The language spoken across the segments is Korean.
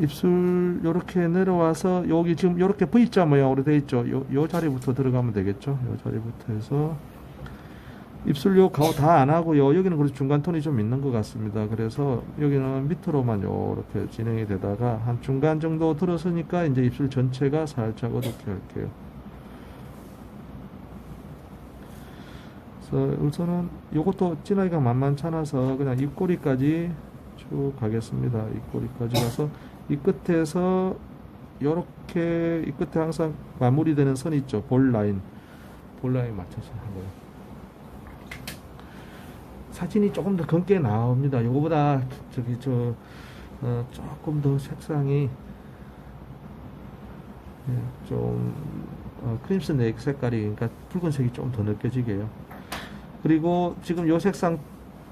입술 요렇게 내려와서 여기 지금 요렇게 V자 모양으로 되어 있죠. 요, 요 자리부터 들어가면 되겠죠. 요 자리부터 해서 입술 요 가오 다 안 하고요. 여기는 그래도 중간 톤이 좀 있는 것 같습니다. 그래서 여기는 밑으로만 요렇게 진행이 되다가 한 중간 정도 들어서니까 이제 입술 전체가 살짝 어둡게 할게요. 그래서 우선은 요것도 진하기가 만만찮아서 그냥 입꼬리까지 쭉 가겠습니다. 입꼬리까지 가서 이 끝에서 요렇게 이 끝에 항상 마무리되는 선 있죠. 볼 라인. 볼 라인 맞춰서 하고요. 사진이 조금 더 검게 나옵니다. 요거보다 저기 저 어, 조금 더 색상이 예, 좀 어, 크림슨 넥 색깔이 그러니까 붉은색이 좀 더 느껴지게요. 그리고 지금 요 색상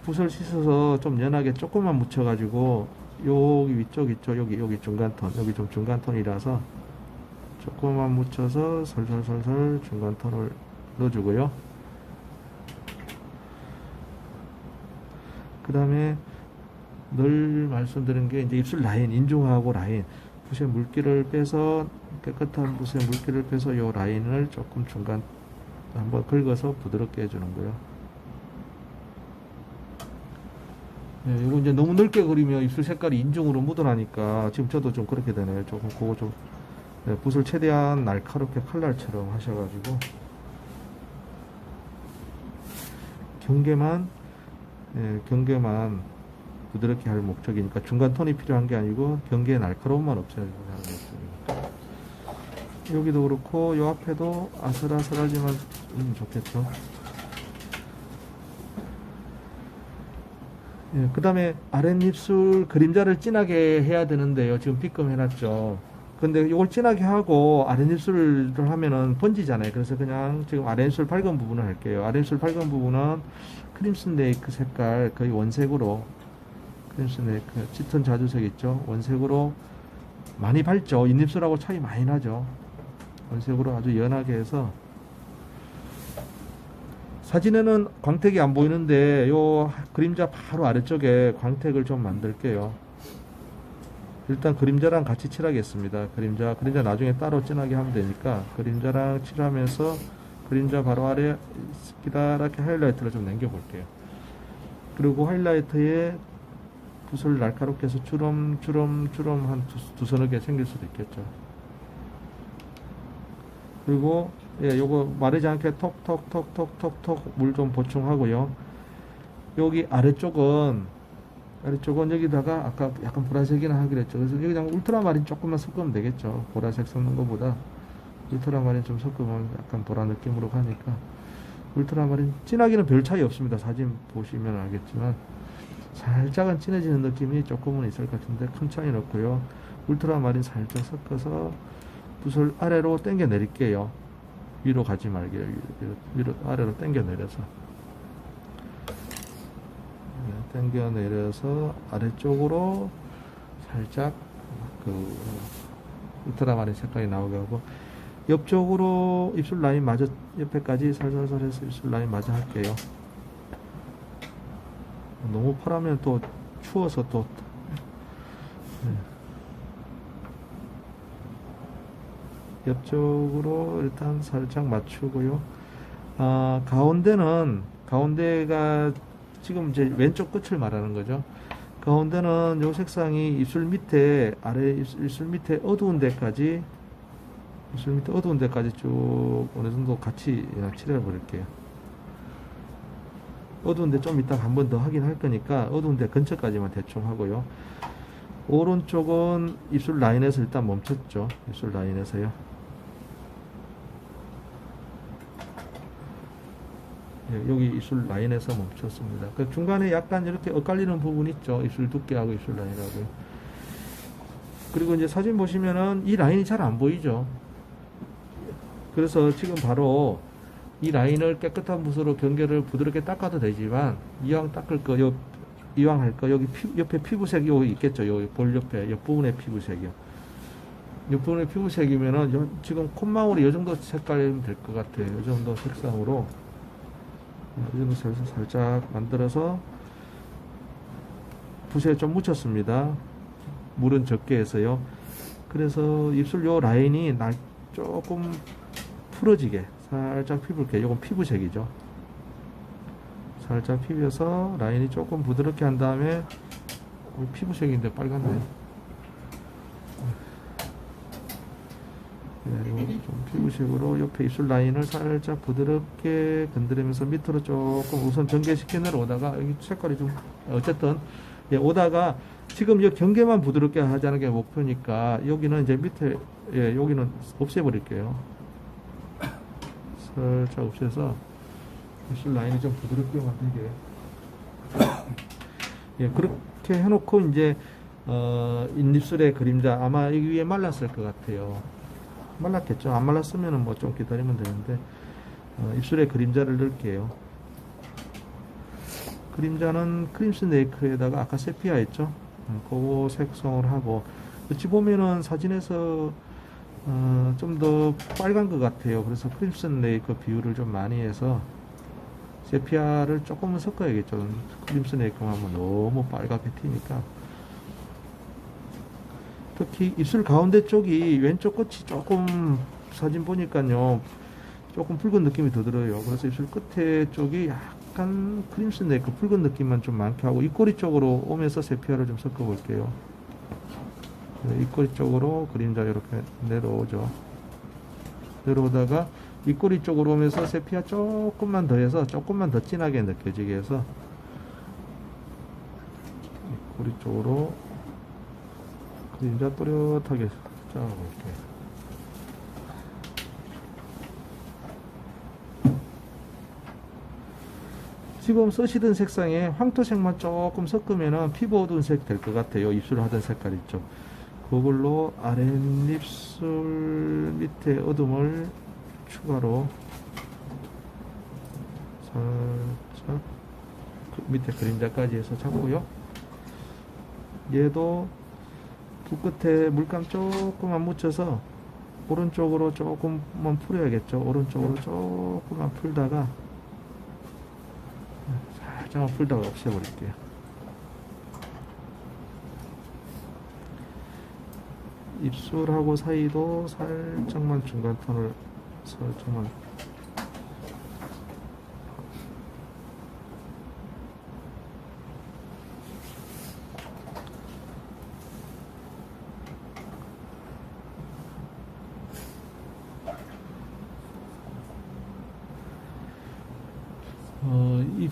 붓을 씻어서 좀 연하게 조금만 묻혀가지고 여기 위쪽 있죠 여기 여기 중간 톤 여기 좀 중간 톤이라서 조금만 묻혀서 설설설설 중간 톤을 넣어주고요. 그 다음에 늘 말씀드린 게 이제 입술 라인 인중하고 라인 붓의 물기를 빼서 깨끗한 붓의 물기를 빼서 요 라인을 조금 중간 한번 긁어서 부드럽게 해주는 거예요. 네, 이거 이제 너무 넓게 그리면 입술 색깔이 인중으로 묻어나니까 지금 저도 좀 그렇게 되네요. 조금 그거 좀 네, 붓을 최대한 날카롭게 칼날처럼 하셔가지고 경계만 예, 경계만 부드럽게 할 목적이니까 중간 톤이 필요한 게 아니고 경계의 날카로움만 없애려고 하는 목적입니다. 여기도 그렇고 요 앞에도 아슬아슬하지만 음, 좋겠죠. 예, 그 다음에 아랫입술 그림자를 진하게 해야 되는데요. 지금 빗금 해놨죠. 근데 이걸 진하게 하고 아랫입술을 하면은 번지잖아요. 그래서 그냥 지금 아랫입술 밝은 부분을 할게요. 아랫입술 밝은 부분은 크림슨 네이크 색깔 거의 원색으로 크림슨 네이크 짙은 자주색 있죠. 원색으로 많이 밝죠. 잇입술하고 차이 많이 나죠. 원색으로 아주 연하게 해서 사진에는 광택이 안 보이는데 요 그림자 바로 아래쪽에 광택을 좀 만들게요. 일단 그림자랑 같이 칠하겠습니다. 그림자 그림자 나중에 따로 진하게 하면 되니까 그림자랑 칠하면서 그림자 바로 아래 기다랗게 하이라이트를 좀 남겨 볼게요. 그리고 하이라이트에 붓을 날카롭게 해서 주름 주름 주름 한 두, 두 서너 개 생길 수도 있겠죠. 그리고 예, 요거 마르지 않게 톡톡톡톡톡톡 물 좀 보충하고요. 여기 아래쪽은 아래쪽은 여기다가 아까 약간 보라색이나 하기로 했죠. 그래서 여기 그냥 울트라마린 조금만 섞으면 되겠죠. 보라색 섞는 것보다 울트라마린 좀 섞으면 약간 보라 느낌으로 가니까 울트라마린 진하기는 별 차이 없습니다. 사진 보시면 알겠지만 살짝은 진해지는 느낌이 조금은 있을 것 같은데 큰 차이는 없고요. 울트라마린 살짝 섞어서 붓을 아래로 당겨 내릴게요. 위로 가지 말게요. 위로, 위로 아래로 당겨 내려서 네, 당겨 내려서 아래쪽으로 살짝 그 울트라마린 색깔이 나오게 하고 옆쪽으로 입술 라인 마저 옆에까지 살살살 해서 입술 라인 마저 할게요. 너무 파라면 또 추워서 또 네. 옆쪽으로 일단 살짝 맞추고요. 아, 가운데는 가운데가 지금 이제 왼쪽 끝을 말하는 거죠. 가운데는 요 색상이 입술 밑에 아래 입술, 입술 밑에 어두운 데까지 입술 밑에 어두운 데까지 쭉 어느 정도 같이 그냥 칠해 버릴게요. 어두운 데 좀 이따 한 번 더 하긴 할 거니까 어두운 데 근처까지만 대충 하고요. 오른쪽은 입술 라인에서 일단 멈췄죠. 입술 라인에서요. 여기 입술 라인에서 멈췄습니다. 그 중간에 약간 이렇게 엇갈리는 부분 있죠. 입술 두께하고 입술 라인하고요. 그리고 이제 사진 보시면은 이 라인이 잘 안 보이죠. 그래서 지금 바로 이 라인을 깨끗한 붓으로 경계를 부드럽게 닦아도 되지만 이왕 닦을 거, 요, 이왕 할 거, 여기 피, 옆에 피부색이 있겠죠. 여기 볼 옆에, 옆부분의 피부색이요. 옆부분의 피부색이면은 요- 지금 콧망울이 이 정도 색깔이면 될것 같아요. 이 정도 색상으로 이 정도 살짝, 만들어서 붓에 좀 묻혔습니다. 물은 적게 해서요. 그래서 입술 요 라인이 날 조금 풀어지게 살짝 피부게 요건 피부색이죠. 살짝 피벼서 라인이 조금 부드럽게 한 다음에 어, 피부색인데 빨갛네. 네, 요좀 피부색으로 옆에 입술 라인을 살짝 부드럽게 건드리면서 밑으로 조금 우선 전개시켜 내려오다가 여기 색깔이 좀 어쨌든 예, 오다가 지금 이 경계만 부드럽게 하자는 게 목표니까 여기는 이제 밑에 예, 여기는 없애버릴게요. 살짝 없애서 입술 라인이 좀 부드럽게 만들게. 예, 그렇게 해놓고 이제 어, 잇입술의 그림자 아마 여기 위에 말랐을 것 같아요. 말랐겠죠. 안 말랐으면은 뭐좀 기다리면 되는데 어, 입술에 그림자를 넣을게요. 그림자는 크림슨 네이크에다가 아까 세피아 했죠. 음, 그거 색성을 하고 어찌 보면은 사진에서 어, 좀 더 빨간 것 같아요. 그래서 크림슨 네이크 비율을 좀 많이 해서 세피아를 조금은 섞어야겠죠. 크림슨 네이크만 너무 빨갛게 튀니까. 특히 입술 가운데 쪽이 왼쪽 끝이 조금 사진 보니까요 조금 붉은 느낌이 더 들어요. 그래서 입술 끝에 쪽이 약간 크림슨 네이크 붉은 느낌만 좀 많게 하고 입꼬리 쪽으로 오면서 세피아를 좀 섞어 볼게요. 네, 입꼬리 쪽으로 그림자 이렇게 내려오죠. 내려오다가 입꼬리 쪽으로 오면서 세피아 조금만 더 해서 조금만 더 진하게 느껴지게 해서 입꼬리 쪽으로 그림자 또렷하게 짜볼게요. 지금 쓰시던 색상에 황토색만 조금 섞으면 피부 어두운 색 될 것 같아요. 입술 하던 색깔 있죠. 그걸로 아랫입술 밑에 어둠을 추가로 살짝 그 밑에 그림자까지 해서 잡고요. 얘도 두 끝에 물감 조금만 묻혀서 오른쪽으로 조금만 풀어야겠죠. 오른쪽으로 조금만 풀다가 살짝만 풀다가 없애버릴게요. 입술하고 사이도 살짝만 중간 톤을 살짝만 어, 입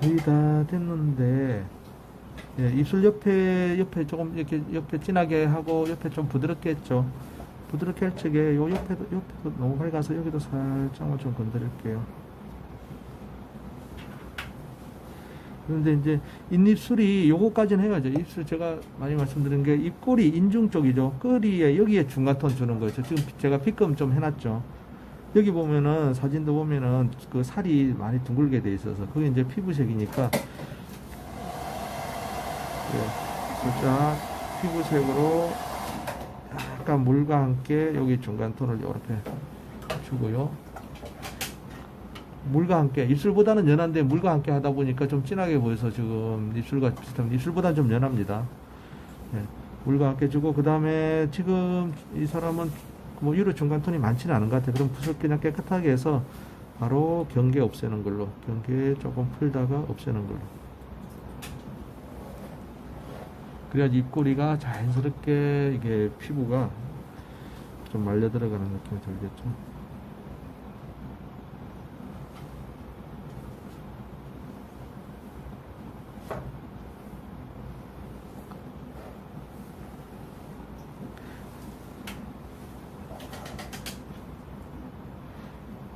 거의 다 됐는데 예, 입술 옆에 옆에 조금 이렇게 옆에 진하게 하고 옆에 좀 부드럽게 했죠. 부드럽게 할 적에 요 옆에도 옆에도 너무 밝아서 여기도 살짝만 좀 건드릴게요. 그런데 이제 잇입술이 요거까지는 해야죠. 입술 제가 많이 말씀드린 게 입꼬리 인중 쪽이죠. 꼬리에 여기에 중간톤 주는 거죠. 지금 제가 빗금 좀 해놨죠. 여기 보면은 사진도 보면은 그 살이 많이 둥글게 돼 있어서 그게 이제 피부색이니까 예, 살짝 피부색으로 약간 물과 함께 여기 중간 톤을 이렇게 주고요. 물과 함께 입술보다는 연한데 물과 함께 하다 보니까 좀 진하게 보여서 지금 입술과 비슷한 입술보다는 좀 연합니다. 예, 물과 함께 주고 그 다음에 지금 이 사람은 뭐 유로 중간 톤이 많지는 않은 것 같아요. 그럼 붓을 그냥 깨끗하게 해서 바로 경계 없애는 걸로 경계 조금 풀다가 없애는 걸로. 그래야지 입꼬리가 자연스럽게 이게 피부가 좀 말려 들어가는 느낌이 들겠죠.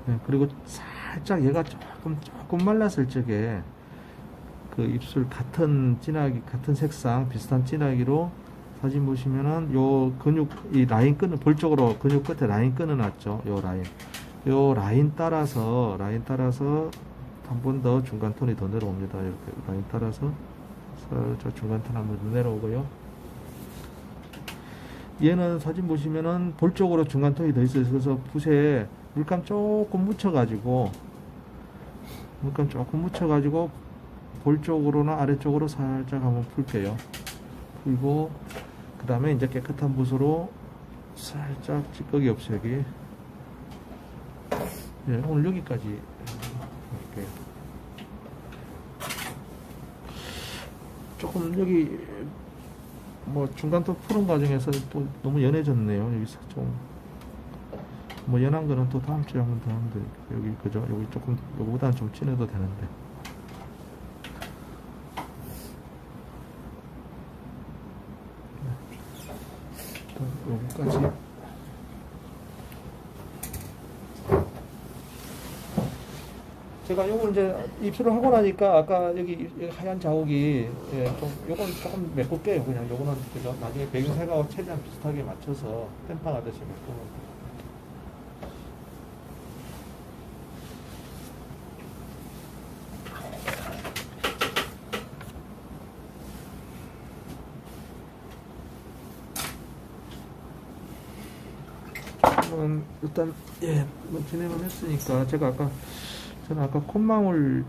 네, 그리고 살짝 얘가 조금 조금 말랐을 적에 그 입술 같은 진하기 같은 색상 비슷한 진하기로 사진 보시면은 요 근육 이 라인 끈을 볼 쪽으로 근육 끝에 라인 끊어 놨죠 요 라인. 요 라인 따라서 라인 따라서 한 번 더 중간 톤이 더 내려옵니다. 이렇게 라인 따라서 살짝 중간 톤 한번 더 내려오고요. 얘는 사진 보시면은 볼 쪽으로 중간 톤이 더 있어요. 그래서 붓에 물감 조금 묻혀 가지고 물감 조금 묻혀 가지고 볼 쪽으로나 아래쪽으로 살짝 한번 풀게요. 그리고 그 다음에 이제 깨끗한 붓으로 살짝 찌꺼기 없애기. 예, 오늘 여기까지. 할게요 조금 여기 뭐 중간 또 푸는 과정에서 또 너무 연해졌네요. 여기서 좀 뭐 연한 거는 또 다음 주에 한번더돼 여기 그죠 여기 조금 요거보다는 좀 진해도 되는데. 요거까지. 제가 요거 이제 입술을 하고 나니까 아까 여기 이 하얀 자국이 예, 좀 요건 조금 메꿀게요. 그냥 요거는 그죠 나중에 배경 색하고 최대한 비슷하게 맞춰서 땜빵 하듯이 메꾸면 돼요. 그러면 일단 예, 뭐 진행을 했으니까 제가 아까 저는 아까 콧망울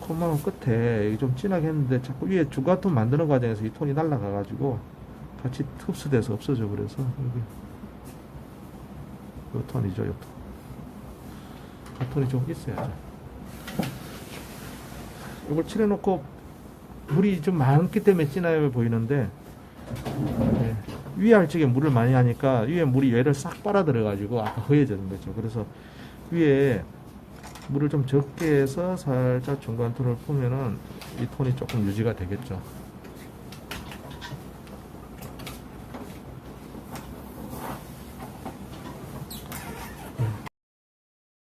콧망울 끝에 좀 진하게 했는데 자꾸 위에 주가톤 만드는 과정에서 이 톤이 날라가 가지고 같이 흡수돼서 없어져 그래서 여기 요 톤이죠 요 톤. 그 톤이 좀 있어야죠 이걸 칠해놓고 물이 좀 많기 때문에 진하게 보이는데 예, 위에 알쪽에 물을 많이 하니까 위에 물이 얘를 싹 빨아들여 가지고 아까 허해지는 거죠 그래서 위에 물을 좀 적게 해서 살짝 중간 톤을 푸면은 이 톤이 조금 유지가 되겠죠